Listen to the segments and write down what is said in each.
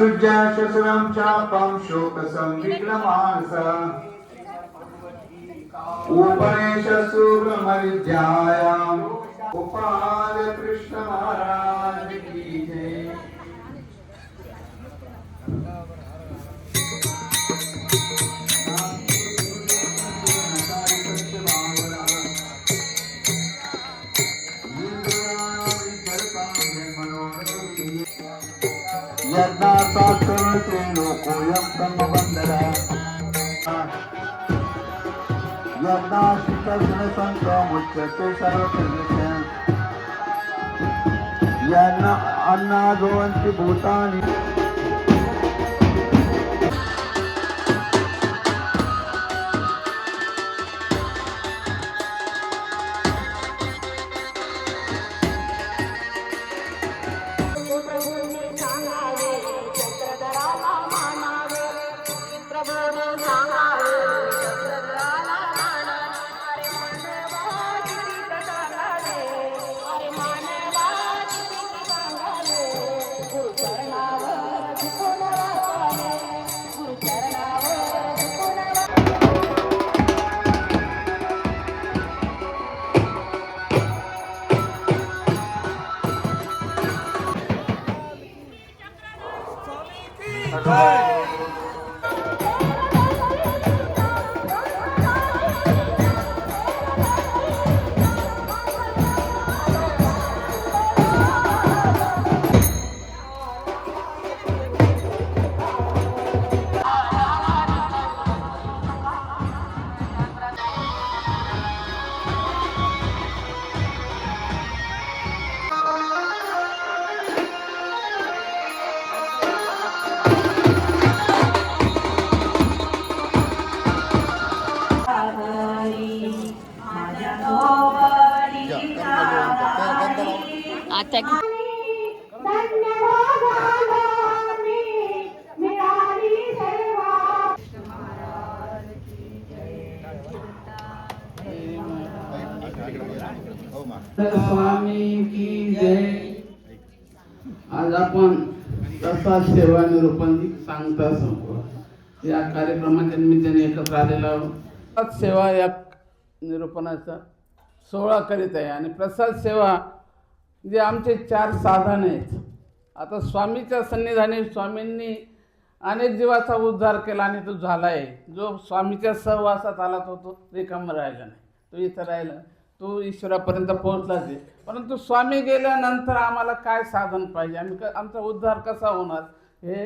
विसृज्य शशरं चापं शोकसंविग्नमानसा उपनेशसूर्यमविद्यायाम् गोपाल कृष्ण महाराज की जय Yeah. यांना साक्षरते लोकोऽयं ब्रह्मबन्धः यज्ञाशिकगुणसङ्गमुच्यते सर्वकृष्ण यज्ञ आता स्वामी की जय. आज आपण प्रसाद सेवा निरूपण सांगता संपूर्ण या कार्यक्रमाच्या निमित्ताने एकत्र आलेला आहोत. प्रसाद सेवा या निरूपणाचा सोहळा करीत आहे आणि प्रसाद सेवा जे आमचे चार साधन आहेत. आता स्वामीच्या सन्निधाने स्वामींनी अनेक जीवाचा उद्धार केला आणि तो झाला आहे जो स्वामीच्या सहवासात आला तो तो रिकाम राहिला नाही. तो इथं राहिला. तो ईश्वरापर्यंत पोहोचलाच आहे. परंतु स्वामी गेल्यानंतर आम्हाला काय साधन पाहिजे? आम्ही क आमचा उद्धार कसा होणार? हे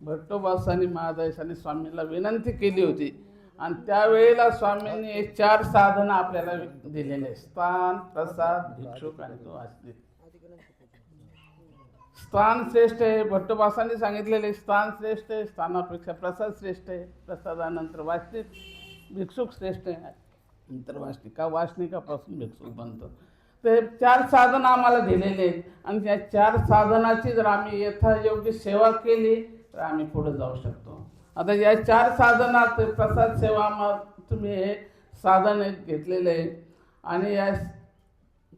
भट्टोबासानी महादेशाने स्वामीला विनंती केली होती. आणि त्यावेळेला स्वामींनी हे चार साधनं आपल्याला दिलेले स्थान प्रसाद भिक्षुक आणि तो आस्तिक स्थान श्रेष्ठ आहे भट्टोपासांनी सांगितलेले स्थान श्रेष्ठ आहे स्थानापेक्षा प्रसाद श्रेष्ठ आहे प्रसादानंतर वाचनिक भिक्षुक श्रेष्ठ आहे. नंतर वाचनिका वाचनिकापासून भिक्षुक बनतो. तर हे चार साधनं आम्हाला दिलेले आहेत. आणि त्या चार साधनाची जर आम्ही यथायोग्य सेवा केली तर आम्ही पुढे जाऊ शकतो. आता या चार साधनात प्रसाद सेवा मग तुम्ही हे साधन एक आहे. आणि या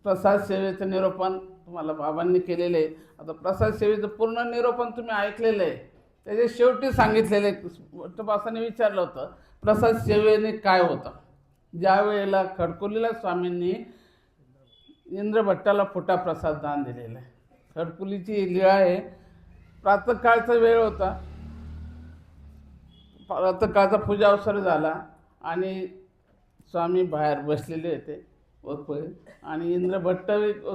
प्रसाद सेवेचं निरूपण तुम्हाला बाबांनी केलेलं. आहे आता प्रसाद सेवेचं पूर्ण निरोपण तुम्ही ऐकलेलं. आहे त्याच्या शेवटी सांगितलेलं. आहे बासाने विचारलं होतं प्रसाद सेवेने काय होतं? ज्या वेळेला खडकुलीला स्वामींनी इंद्रभट्टाला फुटा प्रसाद दान दिलेला आहे. खडकुलीची लीळा आहे. प्रातःकाळचा वेळ होता. प्रातकाळचा पूजा अवसर झाला आणि स्वामी बाहेर बसलेले होते. वरपुढे आणि इंद्रभट्ट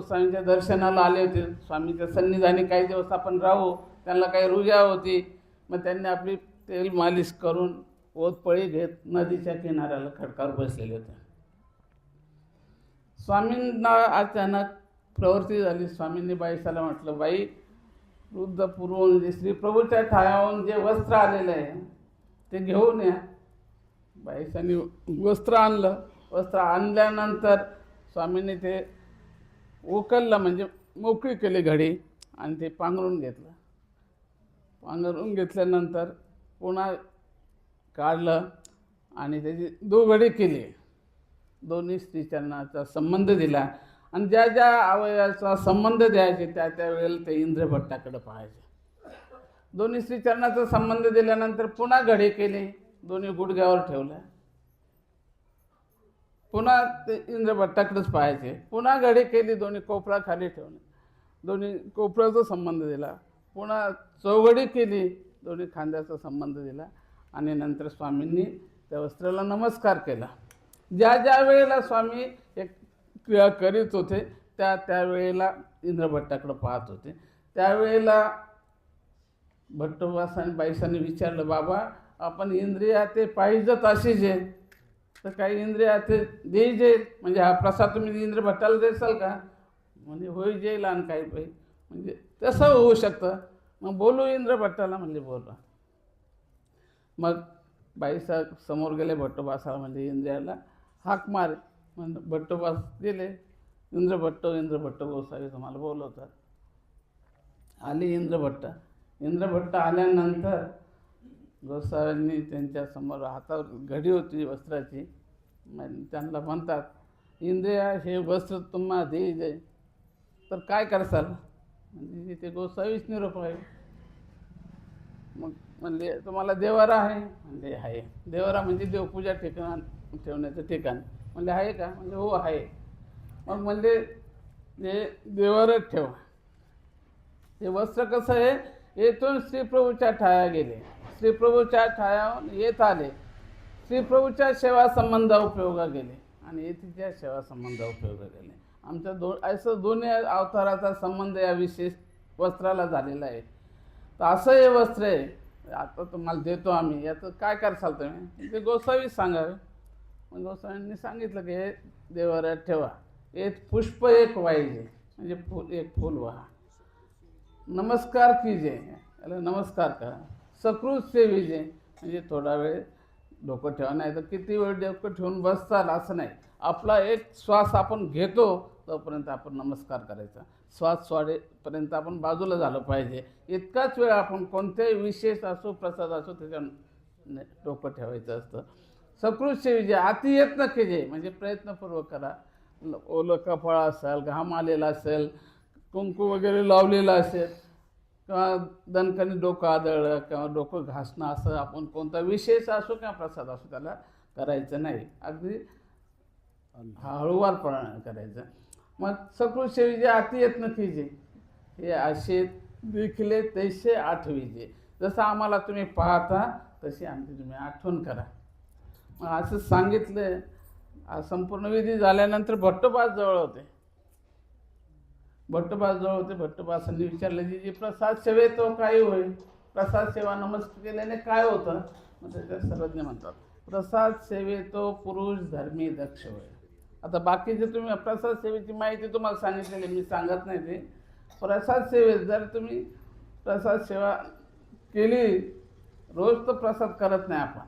स्वामींच्या दर्शनाला आले होते. स्वामीच्या सन्निधानी काही दिवस आपण राहू त्यांना काही रुजा होती. मग त्यांनी आपली तेल मालिश करून ओतपळी घेत नदीच्या किनाऱ्याला खडकावर बसलेले होते. स्वामींना अचानक प्रवृत्ती झाली. स्वामींनी बाईसाला म्हटलं बाई वृद्ध पुरवून जे श्री प्रभूच्या ठायावरून जे वस्त्र आलेलं आहे ते घेऊन या. बाईसांनी वस्त्र आणलं. वस्त्र आणल्यानंतर स्वामींनी ते उकललं म्हणजे मोकळी केली घडी आणि ते पांघरून घेतलं. पांघरून घेतल्यानंतर पुन्हा काढलं आणि त्याची दोघडी केली. दोन्ही स्त्रीचरणाचा संबंध दिला. आणि ज्या ज्या अवयवाचा संबंध द्यायचे त्या त्या वेळेला ते इंद्रभट्टाकडे पाहायचे. दोन्ही श्रीचरणाचा संबंध दिल्यानंतर पुन्हा घडी केले. दोन्ही गुडघ्यावर ठेवल्या. पुन्हा ते इंद्रभट्टाकडेच पाहायचे. पुन्हा घडी केली दोन्ही कोपरा खाली ठेवणे दोन्ही कोपऱ्याचा संबंध दिला. पुन्हा चौघडी केली दोन्ही खांद्याचा संबंध दिला. आणि नंतर स्वामींनी त्या वस्त्राला नमस्कार केला. ज्या ज्या वेळेला स्वामी एक क्रिया करीत होते त्या त्यावेळेला इंद्रभट्टाकडं पाहत होते. त्यावेळेला भट्टवासाने बाईसाने विचारलं बाबा आपण इंद्रिया ते पाहिजेत अशी जे तर काही इंद्रिया ते द्यायचे म्हणजे हा प्रसाद तुम्ही इंद्र भट्टाला देसाल का? म्हणजे होई जाईल आणि काही पाहिजे म्हणजे तसं होऊ शकतं. मग बोलू इंद्र भट्टाला म्हणजे बोला. मग बाईसा समोर गेले भट्टोबासाला म्हणजे इंद्रियाला हाक मार. म्हणजे भट्टोबास गेले. इंद्रभट्ट इंद्रभट्ट गोसावी तुम्हाला बोलवतात. आली इंद्रभट्ट इंद्रभट्ट आल्यानंतर गोसाव्यांनी त्यांच्यासमोर हातावर घडी होती वस्त्राची. त्यांना म्हणतात इंद्रिया हे वस्त्र तुम्हाला दे दे. तर काय करसाल? म्हणजे ते गोसावीच निरोप आहे. मग म्हणले तुम्हाला देवारा आहे. म्हणजे आहे. देवारा म्हणजे देवपूजा ठिकाण ठेवण्याचं ठिकाण. म्हणले आहे का? म्हणजे हो आहे. मग म्हणले ते देवारच ठेवा. हे वस्त्र कसं आहे? येथून श्रीप्रभूच्या ठाया गेले. श्रीप्रभूच्या छायावर येत आले. श्रीप्रभूच्या सेवा संबंध उपयोगा गेले आणि येथीच्या सेवा संबंध उपयोगा गेले आमच्या दो असं दोन्ही अवताराचा संबंध या विशेष वस्त्राला झालेला आहे. तर असं हे वस्त्र आहे आता तुम्हाला देतो आम्ही. याचं काय करसाल तुम्ही? ते गोसावीच सांगावे मग गोसावींनी सांगितलं की हे देवाऱ्यात ठेवा. एक पुष्प एक वाहिजे म्हणजे फुल एक फूल व्हा. नमस्कार कीजे. याला नमस्कार करा. सकृत सेवेचे म्हणजे थोडा वेळ डोकं ठेवा नाही तर किती वेळ डोकं ठेवून बसचाल असं नाही. आपला एक श्वास आपण घेतो तोपर्यंत आपण नमस्कार करायचा. श्वास सोडेपर्यंत आपण बाजूला झालं पाहिजे. इतकाच वेळ आपण कोणत्याही विशेष असो प्रसाद असो त्याच्या डोकं ठेवायचं असतं. सकृत सेवेचे अतियत्न केजे. म्हणजे प्रयत्नपूर्वक करा. ओलं कपाळ असेल घाम आलेला असेल कुंकू वगैरे लावलेलं असेल किंवा दणकणी डोकं आदळलं किंवा डोकं घासणं असं आपण कोणता विशेष असो किंवा प्रसाद असो त्याला करायचं नाही. अगदी हळूवारपणा करायचं. मग सकृत जे अति यत्न कीजे हे असे देखील तैसे आठवीजे जसं आम्हाला तुम्ही पाहता तशी आमची तुम्ही आठवण करा. मग असं सांगितलं संपूर्ण विधी झाल्यानंतर भट्टोपास जवळ होते. भट्टोबास जवळ होते. भट्टोबासांनी विचारलं की जी प्रसाद सेवेतो काय होईल? प्रसाद सेवा नमस्कार केल्याने काय होतं? मग त्याच्यात सर्वज्ञ म्हणतात प्रसाद सेवेतो पुरुष धर्मी दक्ष होय आता बाकीचे तुम्ही प्रसाद सेवेची माहिती तुम्हाला सांगितलेली मी सांगत नाही ते. प्रसाद सेवेत जर तुम्ही प्रसाद सेवा केली रोज तर प्रसाद करत नाही आपण.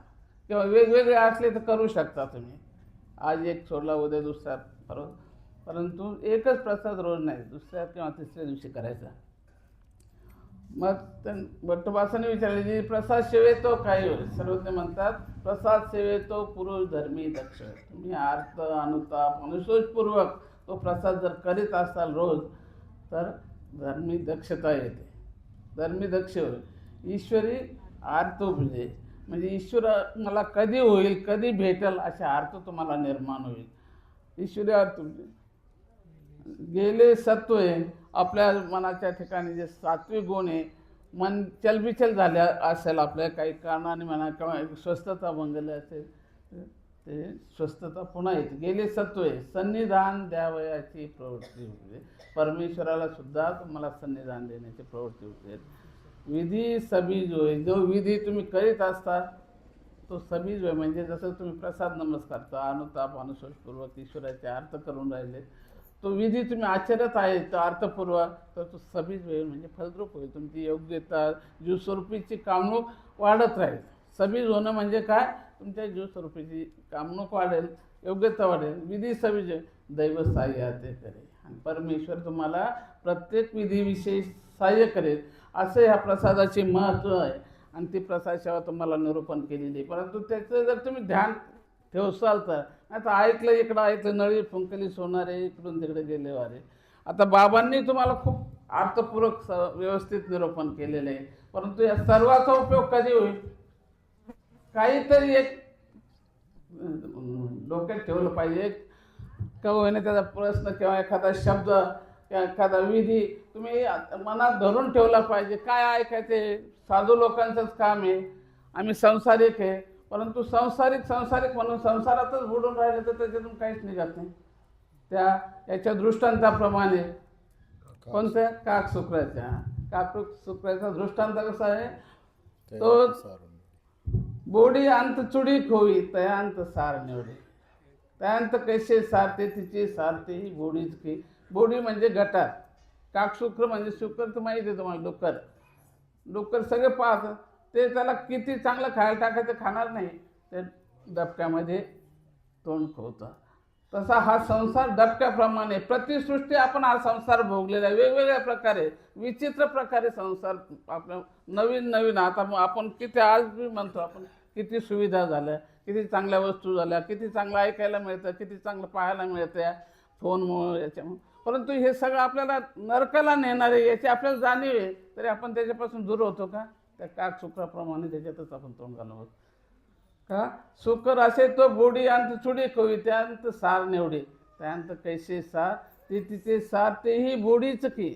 किंवा वेगवेगळे असले तर करू शकता तुम्ही. आज एक सोडला उद्या दुसरा बरोबर परंतु एकच प्रसाद रोज नाही दुसऱ्या किंवा तिसऱ्या दिवशी करायचा. मग त्या भट्टोबासाने विचारले की प्रसाद सेवेतो काय होईल सर्वज्ञ म्हणतात प्रसाद सेवेतो पुरुष धर्मी दक्ष. तुम्ही अर्थ अनुताप अनुशोचपूर्वक तो प्रसाद जर करीत असाल रोज तर धर्मी दक्षता येते. धर्मी दक्ष होईल ईश्वरी आर्त म्हणजे म्हणजे ईश्वर मला कधी होईल कधी भेटेल अशी आर्त तुम्हाला निर्माण होईल. ईश्वरी आर्त म्हणजे गेले सत्व आहे. आपल्या मनाच्या ठिकाणी जे सात्विक गुण आहे मन चलबिचल झाल्या असेल आपल्या काही कारणाने म्हणा किंवा स्वस्थता भंगली असेल ते स्वस्थता पुन्हा येते. गेले सत्व आहे. सन्निधान द्यावयाची प्रवृत्ती होते. परमेश्वराला सुद्धा तुम्हाला सन्निधान देण्याची प्रवृत्ती होते. विधी सबीज होय. जो विधी तुम्ही करीत असता तो सबीज होय. म्हणजे जसं तुम्ही प्रसाद नमस्कारचा अनुताप अनुशोषपूर्वक ईश्वराचे अर्थ करून राहिले. तो विधी तुम्ही आचरत आहे तो अर्थपूर्व तर तो सबीज होईल म्हणजे फलद्रूप होईल. तुमची योग्यता जीवस्वरूपीची कामणूक वाढत राहील. सबीज होणं म्हणजे काय? तुमच्या जीवस्वरूपीची कामणूक वाढेल योग्यता वाढेल. विधी सबीज दैव सहाय्य ते करेल आणि परमेश्वर तुम्हाला प्रत्येक विधीविषयी सहाय्य करेल. असं ह्या प्रसादाचे महत्त्व आहे. आणि ती प्रसाद सेवा तुम्हाला निरूपण केलेली आहे. परंतु त्याचं जर तुम्ही ध्यान ठेवसाल तर ऐकलं इकडं ऐकलं नळी फुंकली सोनारे इकडून तिकडे गेले वारे. आता बाबांनी तुम्हाला खूप अर्थपूर्वक स- व्यवस्थित निरूपण केलेलं आहे. परंतु या सर्वाचा उपयोग कधी होईल? काहीतरी एक डोक्यात ठेवलं पाहिजे. का होईने त्याचा प्रश्न किंवा एखादा शब्द किंवा एखादा विधी तुम्ही मनात धरून ठेवला पाहिजे. काय ऐकायचे साधू लोकांचंच काम आहे. आम्ही संसारिक आहे. परंतु संसारिक संसारिक म्हणून संसारातच बुडून राहिले तर त्याच्यातून काहीच निघत नाही. त्या याच्या दृष्टांताप्रमाणे कोणत्या? काक शुक्राच्या. काक शुक्राचा दृष्टांत कसा आहे? तो बोडी अंत चुडी खोवी तयांत सार निवडे. तयांत कैसे सारते तिची सारते ही बोडीच की. बोडी म्हणजे गटार काक शुक्र म्हणजे शुक्र तर माहिती आहे तुम्हाला डुक्कर. डुक्कर सगळे पाहत ते त्याला किती चांगलं खायला टाकायचं खाणार नाही. ते डबक्यामध्ये तोंड खोवतं. तसा हा संसार डबक्याप्रमाणे प्रतिसृष्टी आपण हा संसार भोगलेला आहे. वेगवेगळ्या प्रकारे विचित्र प्रकारे संसार आपल्या नवीन नवीन. आता मग आपण किती आज बी म्हणतो आपण किती सुविधा झाल्या किती चांगल्या वस्तू झाल्या किती चांगलं ऐकायला मिळतं किती चांगलं पाहायला मिळतं या फोनमुळं याच्यामुळं. परंतु हे सगळं आपल्याला नरकाला नेणारे याची आपल्याला जाणीव आहे तरी आपण त्याच्यापासून दूर होतो का? त्या काक शुक्राप्रमाणे त्याच्यातच आपण तोंड घालू का? सुकर असे तो बोडी अंत चुडी कवी त्यानंतर सार निवडी. त्यानंतर कैसे सार? ते तिचे सार तेही बोडीच की.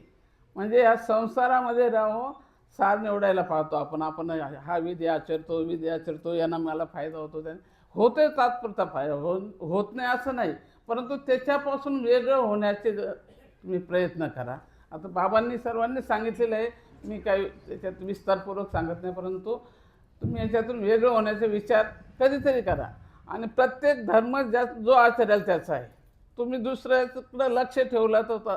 म्हणजे या संसारामध्ये राहून सार निवडायला पाहतो आपण. आपण हा विधी आचरतो विधी आचरतो यांना मला फायदा होतो त्या होते तात्पुरता फायदा. हो होत नाही असं नाही. परंतु त्याच्यापासून वेगळं होण्याचे तुम्ही प्रयत्न करा. आता बाबांनी सर्वांनी सांगितलेलं आहे मी काही त्याच्यात विस्तारपूर्वक सांगत नाही परंतु तुम्ही याच्यातून वेगळं होण्याचा विचार कधीतरी करा. आणि प्रत्येक धर्म ज्या जो आचरेल त्याचा आहे. तुम्ही दुसऱ्याकडं लक्ष ठेवलं तर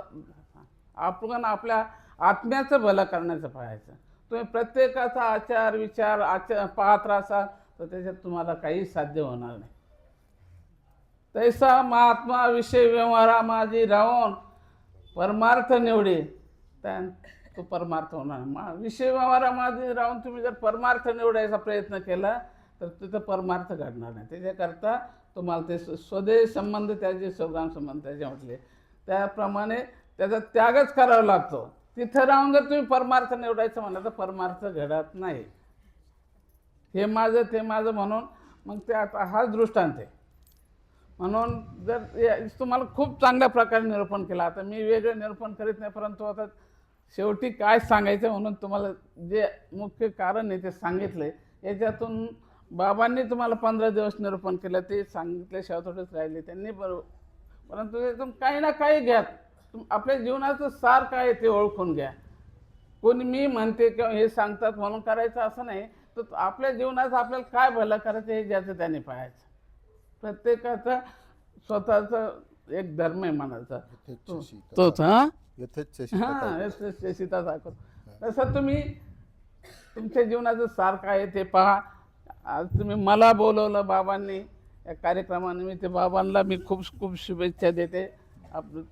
आपण आपल्या आत्म्याचं भलं करण्याचं पाहायचं. तुम्ही प्रत्येकाचा आचार विचार आचार पाहत राहसाल तर त्याच्यात तुम्हाला काही साध्य होणार नाही. तैसा महात्मा विषय व्यवहारा माझी राहून परमार्थ निवडे. त्या तो परमार्थ होणार. मा विषय व्यवहारामध्ये राहून तुम्ही जर परमार्थ निवडायचा प्रयत्न केला तर तिथं परमार्थ घडणार नाही. त्याच्याकरता तुम्हाला ते स्व- स्वदेश संबंध त्याचे स्वग्राम संबंध त्याचे म्हटले. त्याप्रमाणे त्याचा त्यागच करावा लागतो. तिथं राहून जर तुम्ही परमार्थ निवडायचं म्हणलं तर परमार्थ घडत नाही. हे माझं ते माझं म्हणून मग ते आता हाच दृष्टांत आहे. म्हणून जर या- तुम्हाला खूप चांगल्या प्रकारे निरूपण केलं. आता मी वेगळं निरूपण करीत नाही परंतु आता शेवटी काय सांगायचं म्हणून तुम्हाला जे मुख्य कारण आहे ते सांगितले याच्यातून बाबांनी तुम्हाला पंधरा दिवस निरूपण केलं ते सांगितल्याशिवाय थोडेच राहिले त्यांनी बरोबर परंतु त्यातून काही ना काही घ्या. तुम आपल्या जीवनाचं सार काय आहे ते ओळखून घ्या. कोणी मी म्हणते किंवा हे सांगतात म्हणून करायचं असं नाही तर आपल्या जीवनाचं आपल्याला काय भलं करायचं हे ज्याचं त्याने पाहायचं. प्रत्येकाचा स्वतःचा एक धर्म आहे मनाचा. तो- तोच हा? यथेच्छ हा सीता तसं तुम्ही तुमच्या जीवनाचं सार काय आहे ते पहा. आज तुम्ही मला बोलवलं बाबांनी या कार्यक्रमानिमित्त बाबांना मी खूप खूप शुभेच्छा देते. आपलं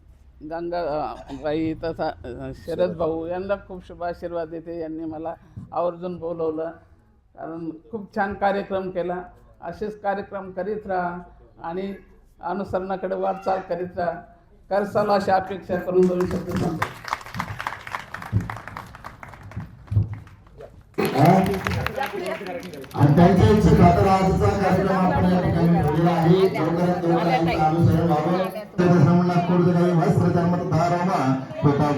गंगा अं, बाई तसा शरद भाऊ यांना खूप शुभ आशीर्वाद देते. यांनी मला आवर्जून बोलवलं. कारण खूप छान कार्यक्रम केला. असेच कार्यक्रम करीत राहा आणि अनुसरणाकडे वाटचाल करीत राहा. करसाल अशी अपेक्षा करून दोन शब्द सांगतो आणि त्यांच्या कार्यक्रम आपण या ठिकाणी ठेवलेला आहे. लवकरात लवकर अनुसरण व्हावं काही धारावा होता.